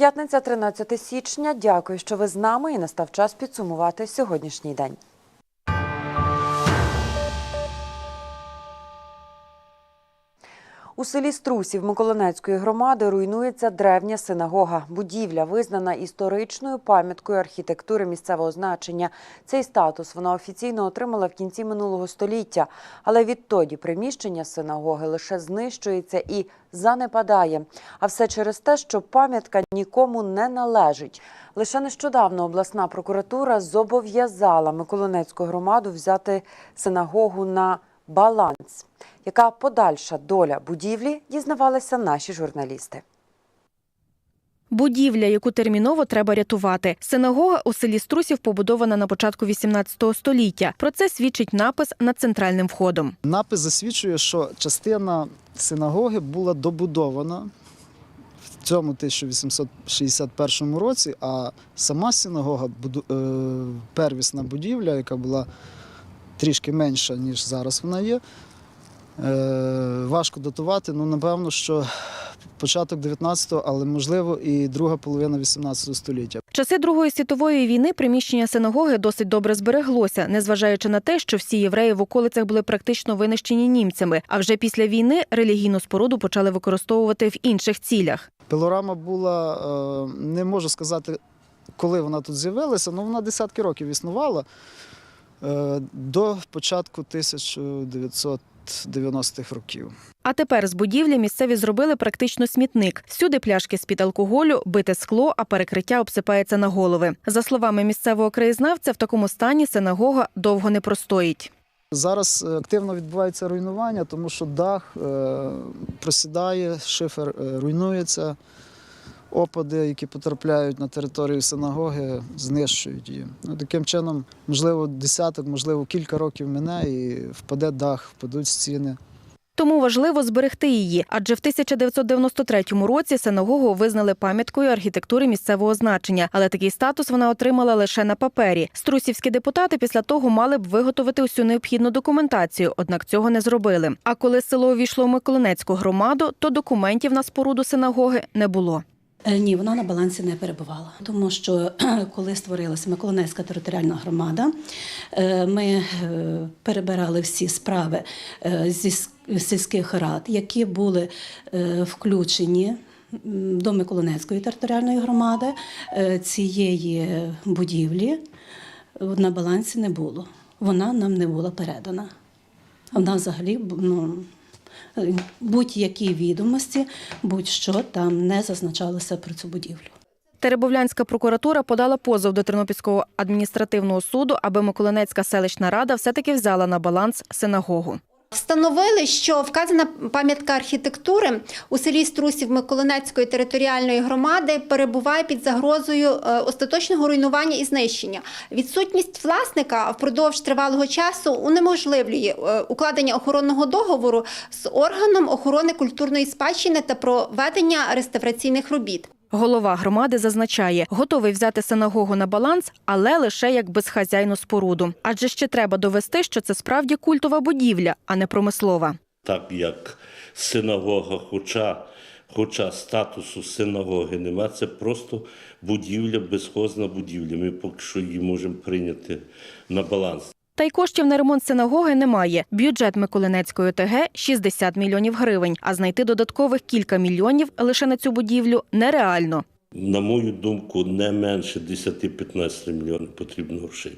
П'ятниця, 13 січня. Дякую, що ви з нами і настав час підсумувати сьогоднішній день. У селі Струсів Миколинецької громади руйнується древня синагога. Будівля визнана історичною пам'яткою архітектури місцевого значення. Цей статус вона офіційно отримала в кінці минулого століття. Але відтоді приміщення синагоги лише знищується і занепадає. А все через те, що пам'ятка нікому не належить. Лише нещодавно обласна прокуратура зобов'язала Миколинецьку громаду взяти синагогу на баланс. Яка подальша доля будівлі, дізнавалися наші журналісти. Будівля, яку терміново треба рятувати. Синагога у селі Струсів побудована на початку 18 століття. Про це свідчить напис над центральним входом. Напис засвідчує, що частина синагоги була добудована в цьому 1861 році, а сама синагога, е, первісна будівля, яка була трішки менша, ніж зараз вона є. Е, Важко датувати. Ну, напевно, що початок 19-го, але можливо і друга половина 18 століття. Часи Другої світової війни приміщення синагоги досить добре збереглося, незважаючи на те, що всі євреї в околицях були практично винищені німцями. А вже після війни релігійну споруду почали використовувати в інших цілях. Пилорама була, е, не можу сказати, коли вона тут з'явилася, але вона десятки років існувала е, до початку 1990-х років. А тепер з будівлі місцеві зробили практично смітник. Всюди пляшки з-під алкоголю, бите скло, а перекриття обсипається на голови. За словами місцевого краєзнавця, в такому стані синагога довго не простоїть. Зараз е, активно відбувається руйнування, тому що дах е, просідає, шифер е, руйнується, опади, які потрапляють на територію синагоги, знищують її. Ну, таким чином, можливо, десяток, можливо, кілька років мине і впаде дах, впадуть стіни. Тому важливо зберегти її, адже в 1993 році синагогу визнали пам'яткою архітектури місцевого значення, але такий статус вона отримала лише на папері. Струсівські депутати після того мали б виготовити усю необхідну документацію, однак цього не зробили. А коли село увійшло в Миколинецьку громаду, то документів на споруду синагоги не було. Е, Ні, вона на балансі не перебувала, тому що коли створилася Миколинецька територіальна громада, е, ми е, перебирали всі справи зі сільських рад, які були включені до Миколинецької територіальної громади цієї будівлі на балансі не було. Вона нам не була передана. Вона взагалі ну, будь-які відомості, будь-що там не зазначалося про цю будівлю. Теребовлянська прокуратура подала позов до Тернопільського адміністративного суду, аби Миколинецька селищна рада все-таки взяла на баланс синагогу. Встановили, що вказана пам'ятка архітектури у селі Струсів Миколинецької територіальної громади перебуває під загрозою е, остаточного руйнування і знищення. Відсутність власника впродовж тривалого часу унеможливлює е, укладення охоронного договору з органом охорони культурної спадщини та проведення реставраційних робіт. Голова громади зазначає, готовий взяти синагогу на баланс, але лише як безхазяйну споруду. Адже ще треба довести, що це справді культова будівля, а не промислова. так як синагога, хоча, хоча статусу синагоги нема, це просто будівля, безхозна будівля. Ми поки що її можемо прийняти на баланс. Та й коштів на ремонт синагоги немає. Бюджет Миколинецької ОТГ – 60 мільйонів гривень, а знайти додаткових кілька мільйонів лише на цю будівлю нереально. На мою думку, не менше 10-15 мільйонів потрібно грошей.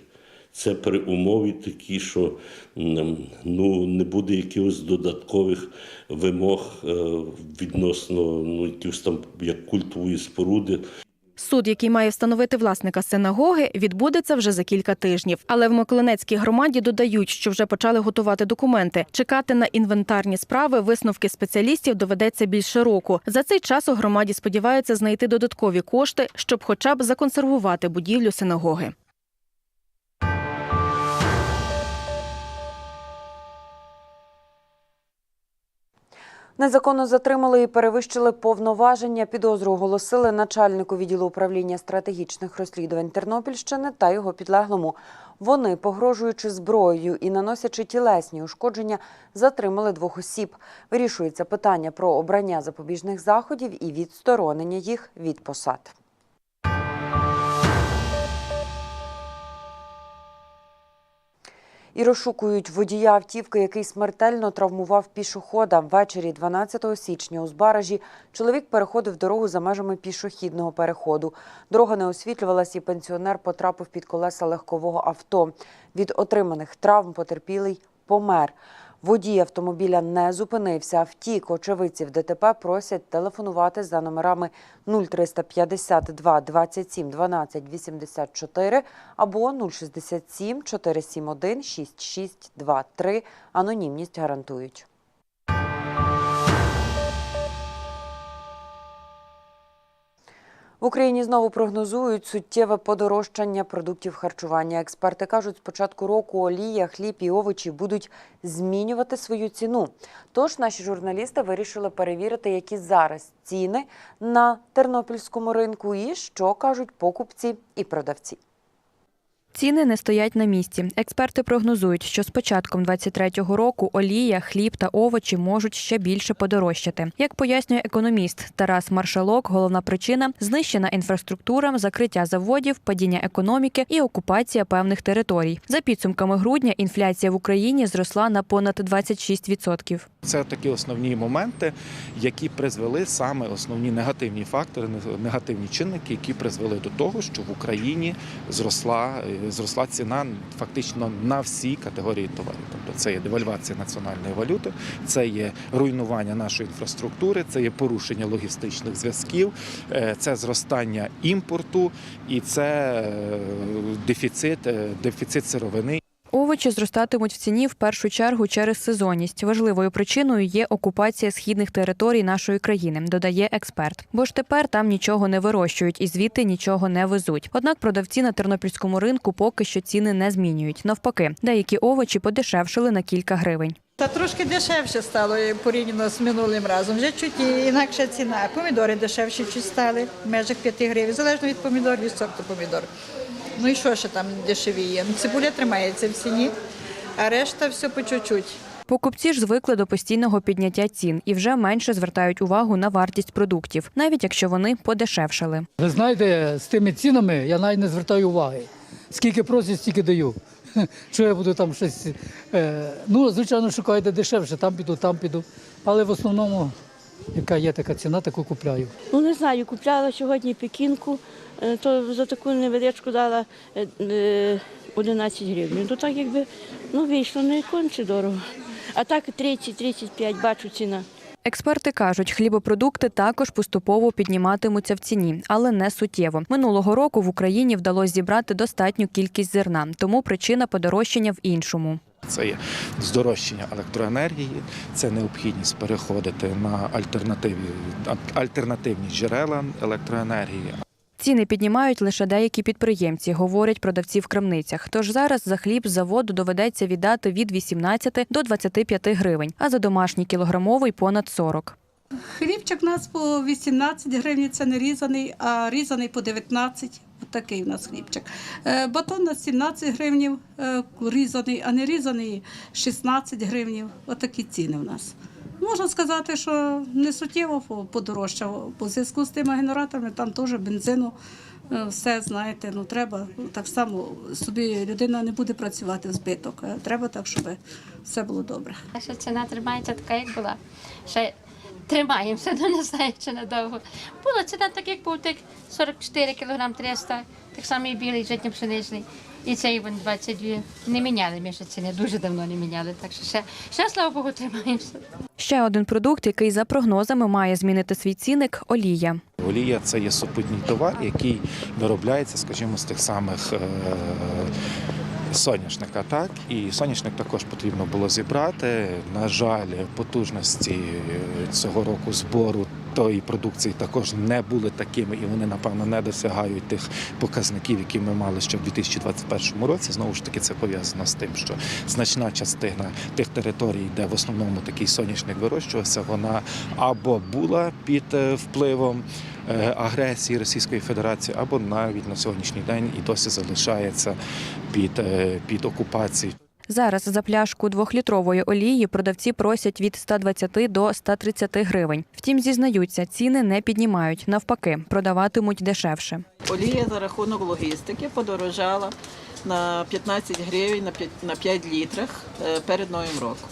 Це при умові такі, що ну, не буде якихось додаткових вимог е, відносно ну, якихось там як культової споруди. Суд, який має встановити власника синагоги, відбудеться вже за кілька тижнів. Але в Миколинецькій громаді додають, що вже почали готувати документи. Чекати на інвентарні справи висновки спеціалістів доведеться більше року. За цей час у громаді сподіваються знайти додаткові кошти, щоб хоча б законсервувати будівлю синагоги. Незаконно затримали і перевищили повноваження. Підозру оголосили начальнику відділу управління стратегічних розслідувань Тернопільщини та його підлеглому. Вони, погрожуючи зброєю і наносячи тілесні ушкодження, затримали двох осіб. Вирішується питання про обрання запобіжних заходів і відсторонення їх від посад. І розшукують водія автівки, який смертельно травмував пішохода. Ввечері 12 січня у Збаражі чоловік переходив дорогу за межами пішохідного переходу. Дорога не освітлювалась, і пенсіонер потрапив під колеса легкового авто. Від отриманих травм потерпілий помер. Водій автомобіля не зупинився, а втік. Очевидців ДТП просять телефонувати за номерами 0352 27 12 84 або 067 471 6623. Анонімність гарантують. В Україні знову прогнозують суттєве подорожчання продуктів харчування. Експерти кажуть, з початку року олія, хліб і овочі будуть змінювати свою ціну. Тож наші журналісти вирішили перевірити, які зараз ціни на тернопільському ринку і що кажуть покупці і продавці. Ціни не стоять на місці. Експерти прогнозують, що з початком 23-го року олія, хліб та овочі можуть ще більше подорожчати. Як пояснює економіст Тарас Маршалок, головна причина знищена інфраструктура, закриття заводів, падіння економіки і окупація певних територій. За підсумками грудня інфляція в Україні зросла на понад 26%. Це такі основні моменти, які призвели саме основні негативні фактори, негативні чинники, які призвели до того, що в Україні зросла, е, зросла ціна фактично на всі категорії товарів. Тобто це є девальвація національної валюти, це є руйнування нашої інфраструктури, це є порушення логістичних зв'язків, е, це зростання імпорту і це е, дефіцит, е, дефіцит сировини. Овочі зростатимуть в ціні в першу чергу через сезонність. Важливою причиною є окупація східних територій нашої країни, додає експерт. Бо ж тепер там нічого не вирощують і звідти нічого не везуть. Однак продавці на тернопільському ринку поки що ціни не змінюють. Навпаки, деякі овочі подешевшили на кілька гривень. Та трошки дешевше стало е, порівняно з минулим разом. Вже чуть інакша ціна. Помідори дешевші чуть стали в межах 5 гривень, залежно від помідор, від сорту помідор. Ну і що ще там дешевіє? Ну, цибуля тримається в ціні, а решта все по чуть-чуть. Покупці ж звикли до постійного підняття цін і вже менше звертають увагу на вартість продуктів, навіть якщо вони подешевшали. Ви знаєте, з тими цінами я навіть не звертаю уваги. Скільки просять, стільки даю. Що я буду там щось. е, Ну, звичайно, шукаю де дешевше, там піду, там піду. Але в основному, яка є така ціна, таку купляю. Ну не знаю, купляла сьогодні пекінку, то за таку невеличку дала е, е, 11 гривень. То так якби ну вийшло не конче дорого. А так 30-35 бачу ціна. Експерти кажуть, хлібопродукти також поступово підніматимуться в ціні, але не суттєво. Минулого року в Україні вдалося зібрати достатню кількість зерна, тому причина подорожчання в іншому. Це є здорожчання електроенергії, це необхідність переходити на альтернативні джерела електроенергії. Ціни піднімають лише деякі підприємці, говорять продавці в крамницях. Тож зараз за хліб заводу доведеться віддати від 18 до 25 гривень, а за домашній кілограмовий понад 40. Хлібчик у нас по 18 гривень, це не різаний, а різаний по 19. Отакий у нас хлібчик. Е, Батон на 17 гривень е, різаний, а не різаний 16 гривень. Отакі ціни у нас. Можна сказати, що не суттєво подорожчав. По зв'язку з тими генераторами там теж бензину. е, Все знаєте, ну треба так само собі людина не буде працювати в збиток. Треба так, щоб все було добре. Наша ціна тримається така, як була. Ще тримаємося, ну не знаю, чи надовго. Була ціна так, як був тих 44 кг 300, так само і білий житньо пшеничний. І цей вон 22. Не міняли ми ще ціни, дуже давно не міняли. Так що ще, ще слава Богу, тримаємося. Ще один продукт, який за прогнозами має змінити свій цінник олія. Олія це є супутній товар, який виробляється, скажімо, з тих самих е, соняшника. Так? І соняшник також потрібно було зібрати. На жаль, потужності цього року збору тої продукції також не були такими, і вони, напевно, не досягають тих показників, які ми мали ще в 2021 році. Знову ж таки, це пов'язано з тим, що значна частина тих територій, де в основному такий соняшник вирощувався, вона або була під е, впливом е, агресії Російської Федерації, або навіть на сьогоднішній день і досі залишається під, е, під окупацією. Зараз за пляшку двохлітрової олії продавці просять від 120 до 130 гривень. Втім, зізнаються, ціни не піднімають. Навпаки, продаватимуть дешевше. Олія за рахунок логістики подорожала на 15 гривень на 5, на 5 літрах е, перед Новим роком.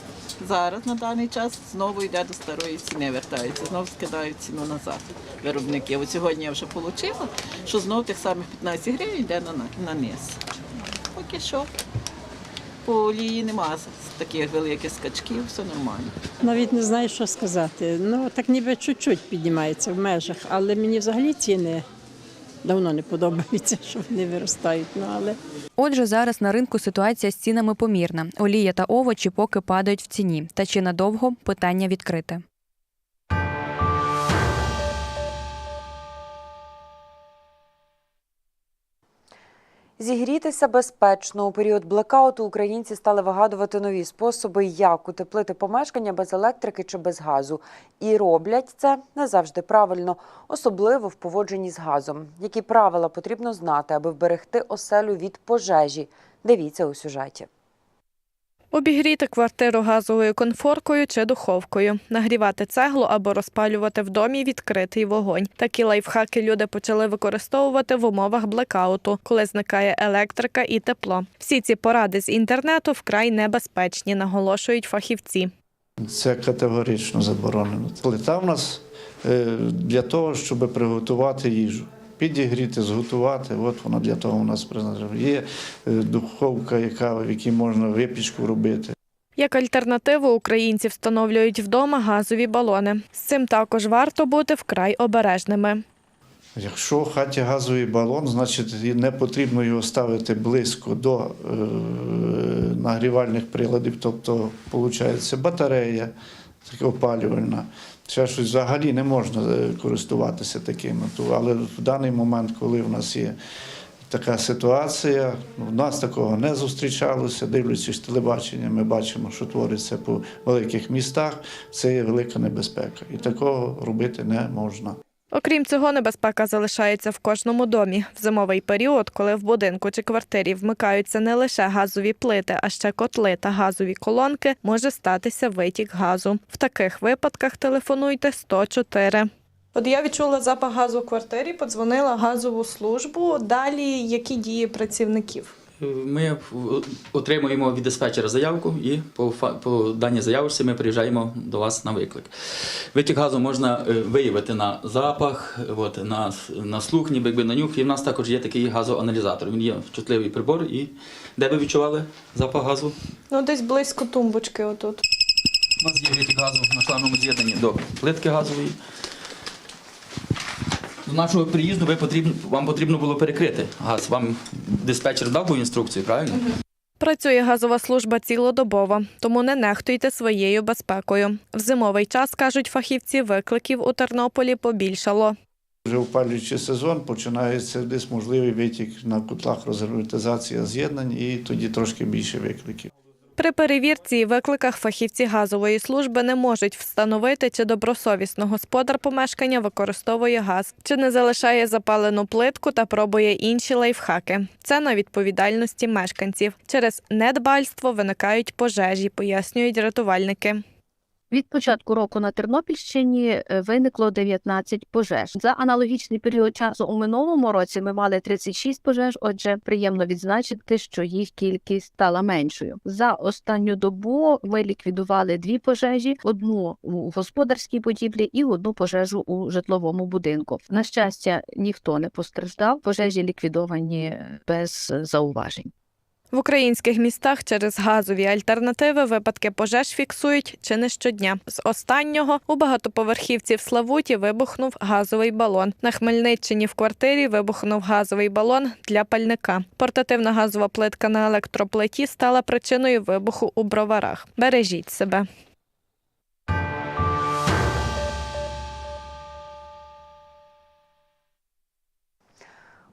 Зараз на даний час знову йде до старої ціни, вертається, знову скидають ціну назад виробники. От сьогодні я вже отримала, що знову тих самих 15 гривень йде на, на низ. Поки що по олії нема таких великих скачків, все нормально. Навіть не знаю, що сказати. Ну, так ніби чуть-чуть піднімається в межах, але мені взагалі ціни давно не подобаються, що вони виростають. Ну, але Отже, зараз на ринку ситуація з цінами помірна. Олія та овочі поки падають в ціні. Та чи надовго питання відкрите. Зігрітися безпечно у період блекауту українці стали вигадувати нові способи, як утеплити помешкання без електрики чи без газу. І роблять це не завжди правильно, особливо в поводженні з газом. Які правила потрібно знати, аби вберегти оселю від пожежі? Дивіться у сюжеті. Обігріти квартиру газовою конфоркою чи духовкою, нагрівати цеглу або розпалювати в домі відкритий вогонь. Такі лайфхаки люди почали використовувати в умовах блекауту, коли зникає електрика і тепло. Всі ці поради з інтернету вкрай небезпечні, наголошують фахівці. Це категорично заборонено. Плита в нас е, для того, щоб приготувати їжу. Підігріти, зготувати. От вона для того у нас призначена. Є е, духовка, яка, в якій можна випічку робити. Як альтернативу українці встановлюють вдома газові балони. З цим також варто бути вкрай обережними. Якщо в хаті газовий балон, значить не потрібно його ставити близько до е, нагрівальних приладів, тобто, виходить, батарея опалювальна. Ще щось взагалі не можна е, користуватися такими. Але в даний момент, коли в нас є така ситуація, в нас такого не зустрічалося. Дивлячись телебачення, ми бачимо, що твориться по великих містах. Це є велика небезпека. І такого робити не можна. Окрім цього, небезпека залишається в кожному домі. В зимовий період, коли в будинку чи квартирі вмикаються не лише газові плити, а ще котли та газові колонки, може статися витік газу. В таких випадках телефонуйте 104. От я відчула запах газу в квартирі, подзвонила газову службу. Далі які дії працівників? Ми отримуємо від диспетчера заявку і по, по даній заявці ми приїжджаємо до вас на виклик. Витік газу можна е, виявити на запах, от, на, на слух, ніби якби на нюх. І в нас також є такий газоаналізатор. Він є чутливий прибор. І де ви відчували запах газу? Ну, десь близько тумбочки отут. У нас є витік газу на плавному з'єднанні до плитки газової. До нашого приїзду ви потрібно, вам потрібно було перекрити газ. Вам диспетчер дав ту інструкцію, правильно? Працює газова служба цілодобово, тому не нехтуйте своєю безпекою. В зимовий час, кажуть фахівці, викликів у Тернополі побільшало. Вже опалюючий сезон починається десь можливий витік на котлах розгерметизація з'єднань, і тоді трошки більше викликів. При перевірці і викликах фахівці газової служби не можуть встановити, чи добросовісно господар помешкання використовує газ, чи не залишає запалену плитку та пробує інші лайфхаки. Це на відповідальності мешканців. Через недбальство виникають пожежі, пояснюють рятувальники. Від початку року на Тернопільщині е, виникло 19 пожеж. За аналогічний період часу у минулому році ми мали 36 пожеж. Отже, приємно відзначити, що їх кількість стала меншою. За останню добу ми ліквідували дві пожежі: одну у господарській будівлі і одну пожежу у житловому будинку. На щастя, ніхто не постраждав. Пожежі ліквідовані без зауважень. В українських містах через газові альтернативи випадки пожеж фіксують чи не щодня. З останнього у багатоповерхівці в Славуті вибухнув газовий балон. На Хмельниччині в квартирі вибухнув газовий балон для пальника. Портативна газова плитка на електроплиті стала причиною вибуху у броварах. Бережіть себе.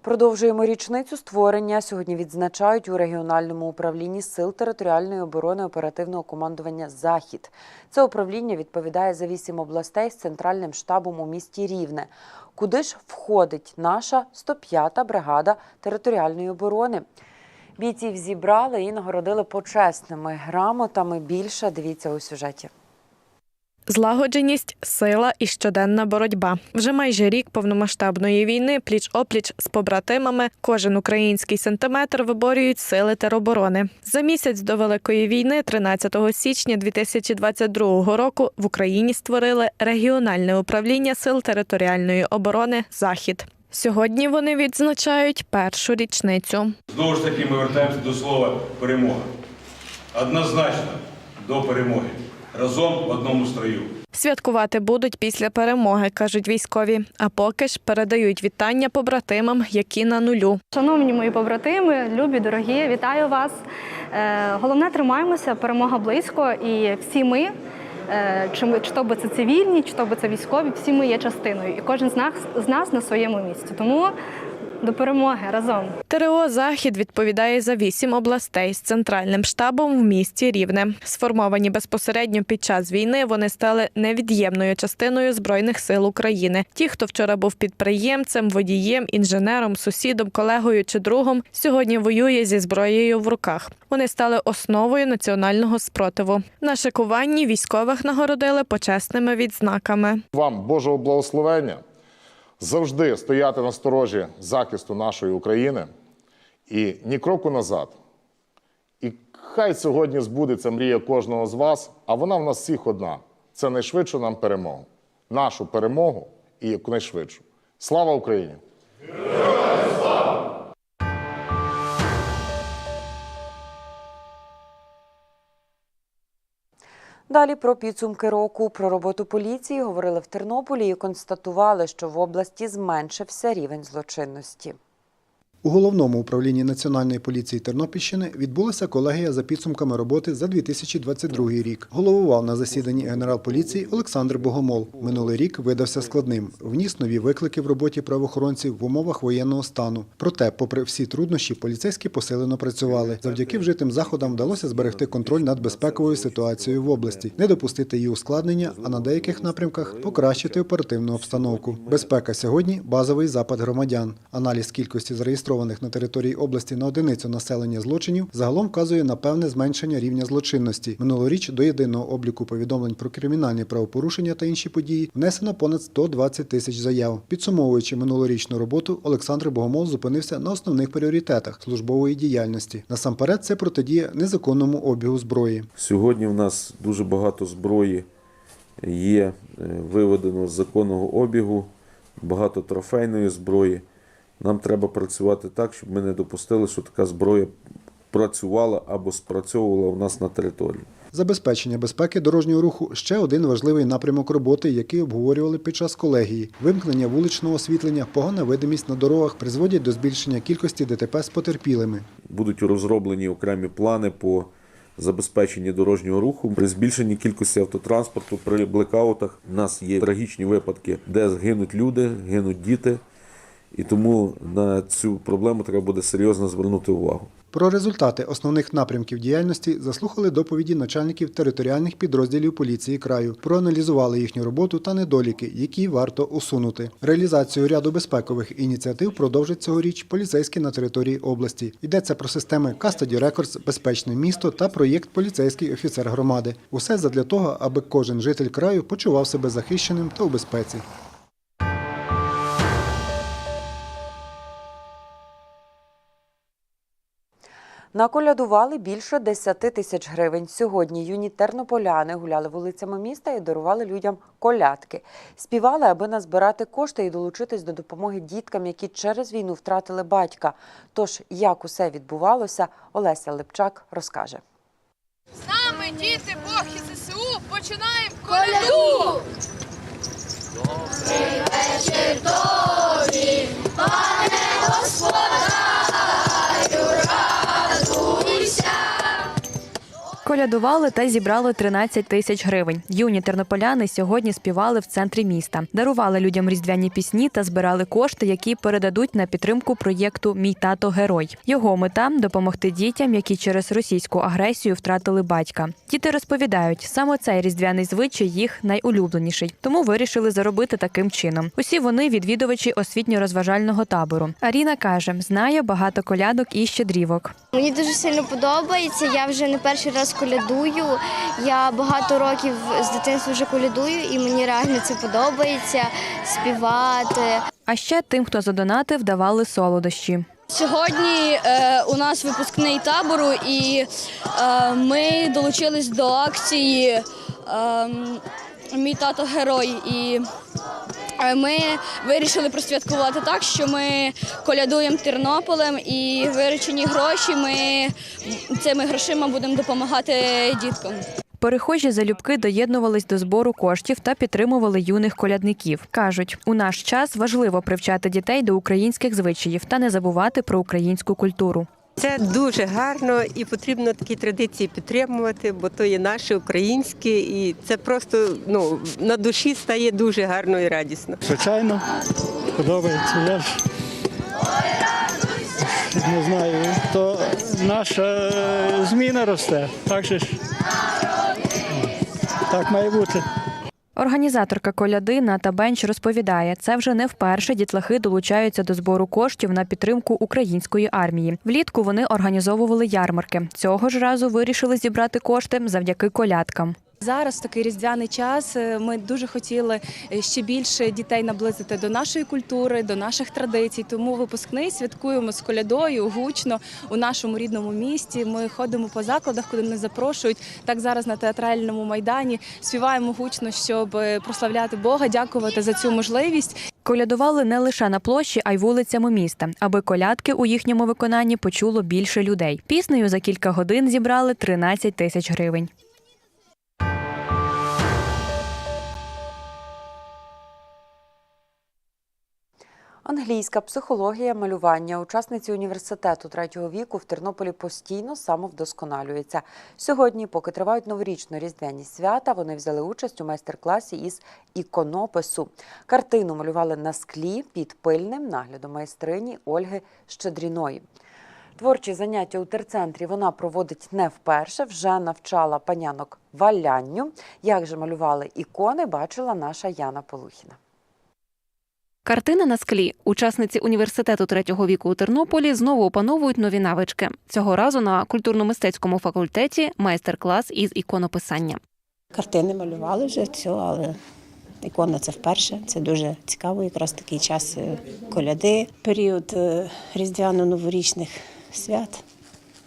Продовжуємо річницю створення. Сьогодні відзначають у регіональному управлінні сил територіальної оборони оперативного командування Захід. Це управління відповідає за вісім областей з центральним штабом у місті Рівне. Куди ж входить наша 105-та бригада територіальної оборони? Бійців зібрали і нагородили почесними грамотами. Більше дивіться у сюжеті. Злагодженість, сила і щоденна боротьба. Вже майже рік повномасштабної війни пліч-опліч з побратимами кожен український сантиметр виборюють сили тероборони. За місяць до великої війни, 13 січня 2022 року, в Україні створили регіональне управління сил територіальної оборони Захід. Сьогодні вони відзначають першу річницю. Знову ж таки, ми вертаємося до слова перемога. Однозначно до перемоги. Разом в одному строю. Святкувати будуть після перемоги, кажуть військові. А поки ж передають вітання побратимам, які на нулю. Шановні мої побратими, любі, дорогі, вітаю вас. Е, Головне тримаємося, перемога близько, і всі ми, е, чи, чи то би це цивільні, чи то би це військові, всі ми є частиною, і кожен з нас з нас на своєму місці. Тому до перемоги разом. ТРО Захід відповідає за вісім областей з центральним штабом в місті Рівне. Сформовані безпосередньо під час війни, вони стали невід'ємною частиною збройних сил України. Ті, хто вчора був підприємцем, водієм, інженером, сусідом, колегою чи другом, сьогодні воює зі зброєю в руках. Вони стали основою національного спротиву. На шикуванні військових нагородили почесними відзнаками. Вам Божого благословення завжди стояти на сторожі захисту нашої України і ні кроку назад. І хай сьогодні збудеться мрія кожного з вас, а вона в нас всіх одна. Це найшвидшу нам перемогу. Нашу перемогу і якнайшвидшу. Слава Україні! Далі про підсумки року, про роботу поліції говорили в Тернополі і констатували, що в області зменшився рівень злочинності. У головному управлінні Національної поліції Тернопільщини відбулася колегія за підсумками роботи за 2022 рік. Головував на засіданні генерал поліції Олександр Богомол. Минулий рік видався складним. Вніс нові виклики в роботі правоохоронців в умовах воєнного стану. Проте, попри всі труднощі, поліцейські посилено працювали. Завдяки вжитим заходам вдалося зберегти контроль над безпековою ситуацією в області, не допустити її ускладнення, а на деяких напрямках покращити оперативну обстановку. Безпека сьогодні базовий запит громадян. Аналіз кількості зареєстрованих на території області на одиницю населення злочинів загалом вказує на певне зменшення рівня злочинності. Минулоріч до єдиного обліку повідомлень про кримінальні правопорушення та інші події внесено понад 120 тисяч заяв. Підсумовуючи минулорічну роботу, Олександр Богомол зупинився на основних пріоритетах службової діяльності. Насамперед, це протидія незаконному обігу зброї. Сьогодні в нас дуже багато зброї є е, виведено з законного обігу, багато трофейної зброї. Нам треба працювати так, щоб ми не допустили, що така зброя працювала або спрацьовувала у нас на території. Забезпечення безпеки дорожнього руху ще один важливий напрямок роботи, який обговорювали під час колегії. Вимкнення вуличного освітлення, погана видимість на дорогах призводять до збільшення кількості ДТП з потерпілими. Будуть розроблені окремі плани по забезпеченні дорожнього руху. При збільшенні кількості автотранспорту, при блекаутах у нас є трагічні випадки, де гинуть люди, гинуть діти. І тому на цю проблему треба буде серйозно звернути увагу. Про результати основних напрямків діяльності заслухали доповіді начальників територіальних підрозділів поліції краю, проаналізували їхню роботу та недоліки, які варто усунути. Реалізацію ряду безпекових ініціатив продовжить цьогоріч поліцейські на території області. Йдеться про системи Custody Records, безпечне місто та проєкт Поліцейський офіцер громади. Усе задля того, аби кожен житель краю почував себе захищеним та у безпеці. Наколядували більше 10 тисяч гривень. Сьогодні юні тернополяни гуляли вулицями міста і дарували людям колядки. Співали, аби назбирати кошти і долучитись до допомоги діткам, які через війну втратили батька. Тож, як усе відбувалося, Олеся Липчак розкаже. З нами діти, Бог і ЗСУ, починаємо коляду! Добрий вечір тобі, пане господарю, Колядували та зібрали 13 тисяч гривень. Юні тернополяни сьогодні співали в центрі міста, дарували людям різдвяні пісні та збирали кошти, які передадуть на підтримку проєкту Мій тато герой. Його мета допомогти дітям, які через російську агресію втратили батька. Діти розповідають, саме цей різдвяний звичай їх найулюбленіший, тому вирішили заробити таким чином. Усі вони відвідувачі освітньо-розважального табору. Аріна каже, знає багато колядок і щедрівок. Мені дуже сильно подобається. Я вже не перший раз колядую. Я багато років з дитинства вже колядую, і мені реально це подобається співати. А ще тим, хто задонатив, давали солодощі. Сьогодні е, у нас випускний табору, і е, ми долучились до акції е, Мій тато герой. І ми вирішили просвяткувати так, що ми колядуємо Тернополем і виручені гроші. Ми цими грошима будемо допомагати діткам. Перехожі залюбки доєднувались до збору коштів та підтримували юних колядників. кажуть, у наш час важливо привчати дітей до українських звичаїв та не забувати про українську культуру. Це дуже гарно і потрібно такі традиції підтримувати, бо то є наше українське, і це просто ну на душі стає дуже гарно і радісно. Звичайно, подобається. Я ж не знаю, то наша зміна росте. Так же ж так має бути. Організаторка коляди Ната Бенч розповідає, це вже не вперше дітлахи долучаються до збору коштів на підтримку української армії. Влітку вони організовували ярмарки. Цього ж разу вирішили зібрати кошти завдяки колядкам. Зараз такий різдвяний час е, ми дуже хотіли е, ще більше дітей наблизити до нашої культури, до наших традицій. Тому випускний святкуємо з колядою гучно у нашому рідному місті. Ми ходимо по закладах, куди нас запрошують. Так зараз на театральному майдані співаємо гучно, щоб е, прославляти Бога, дякувати за цю можливість. Колядували не лише на площі, а й вулицями міста, аби колядки у їхньому виконанні почуло більше людей. Піснею за кілька годин зібрали 13 тисяч гривень. Англійська психологія, малювання. Учасниці університету третього віку в Тернополі постійно самовдосконалюються. Сьогодні, поки тривають новорічно-різдвяні свята, вони взяли участь у майстер-класі із іконопису. Картину малювали на склі під пильним наглядом майстрині Ольги Щедріної. Творчі заняття у терцентрі вона проводить не вперше, вже навчала панянок валянню. Як же малювали ікони, бачила наша Яна Полухіна. Картина на склі. Учасниці університету третього віку у Тернополі знову опановують нові навички. Цього разу на культурно-мистецькому факультеті майстер-клас із іконописання. Картини малювали вже все, але ікона це вперше. Це дуже цікаво. Якраз такий час е, коляди, період е, різдвяно-новорічних свят,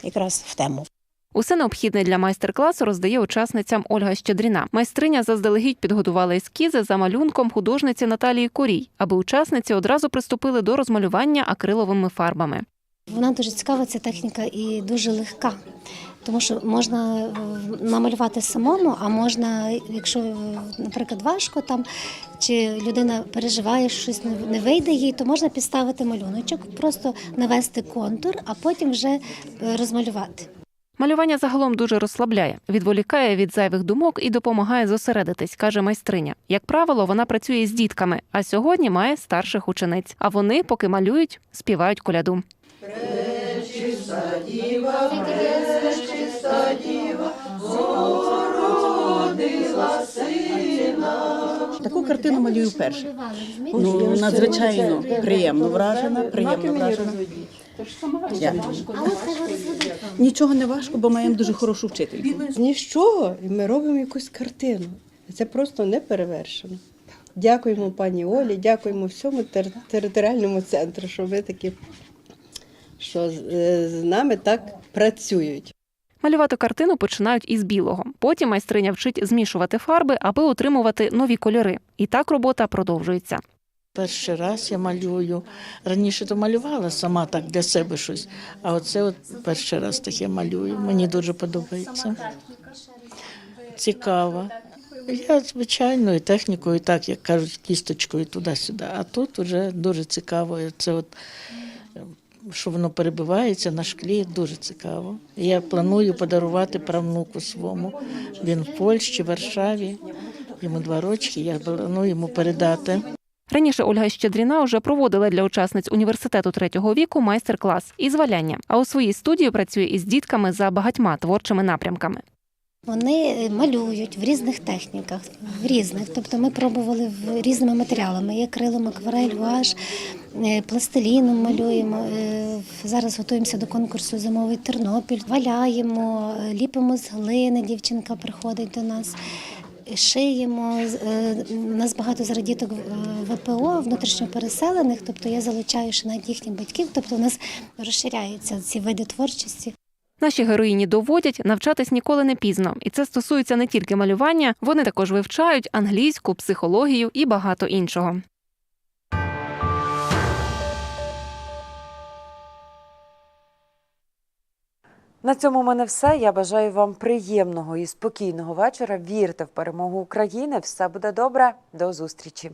якраз в тему. Усе необхідне для майстер-класу роздає учасницям Ольга Щедріна. Майстриня заздалегідь підготувала ескізи за малюнком художниці Наталії Корій, аби учасниці одразу приступили до розмалювання акриловими фарбами. Вона дуже цікава, ця техніка і дуже легка. Тому що можна е, намалювати самому, а можна, якщо, е, наприклад, важко там, чи людина переживає, що щось не- вийде їй, то можна підставити малюночок, просто навести контур, а потім вже е, розмалювати. Малювання загалом дуже розслабляє, відволікає від зайвих думок і допомагає зосередитись, каже майстриня. Як правило, вона працює з дітками, а сьогодні має старших учениць. А вони, поки малюють, співають коляду. Таку картину малюю вперше. Ну, надзвичайно приємно вражена, приємно вражена. Нічого не важко, бо маємо дуже хорошу вчительку. З чого, і ми робимо якусь картину. Це просто не перевершено. Дякуємо пані Олі, дякуємо всьому тер- територіальному центру, що ви такі, що е, з нами так працюють. Малювати картину починають із білого. Потім майстриня вчить змішувати фарби, аби отримувати нові кольори. І так робота продовжується. Перший раз я малюю. Раніше то малювала сама так для себе щось. А оце от перший раз таке малюю. Мені дуже подобається. Цікаво. Я звичайною технікою, так як кажуть, кісточкою туди-сюди. А тут вже дуже цікаво. Це от е, що воно перебивається на шклі, дуже цікаво. Я планую подарувати правнуку своєму. Він в Польщі, Варшаві. Йому два рочки, я планую йому передати. Раніше Ольга Щедріна вже проводила для учасниць університету третього віку майстер-клас із валяння. А у своїй студії працює із дітками за багатьма творчими напрямками. Вони е, малюють в різних техніках, в різних. Тобто ми пробували в різними матеріалами. Є акрилом, акварель, гуаш, е, пластиліном малюємо. Е, Зараз готуємося до конкурсу Зимовий Тернопіль. Валяємо, ліпимо з глини. Дівчинка приходить до нас. Шиємо З- е, у нас багато зараз діток ВПО внутрішньо переселених, тобто я залучаю ще навіть їхніх батьків, тобто у нас розширяються ці види творчості. Наші героїні доводять, навчатись ніколи не пізно, і це стосується не тільки малювання, вони також вивчають англійську, психологію і багато іншого. На цьому в мене все. Я бажаю вам приємного і спокійного вечора. Вірте в перемогу України. Все буде добре. До зустрічі.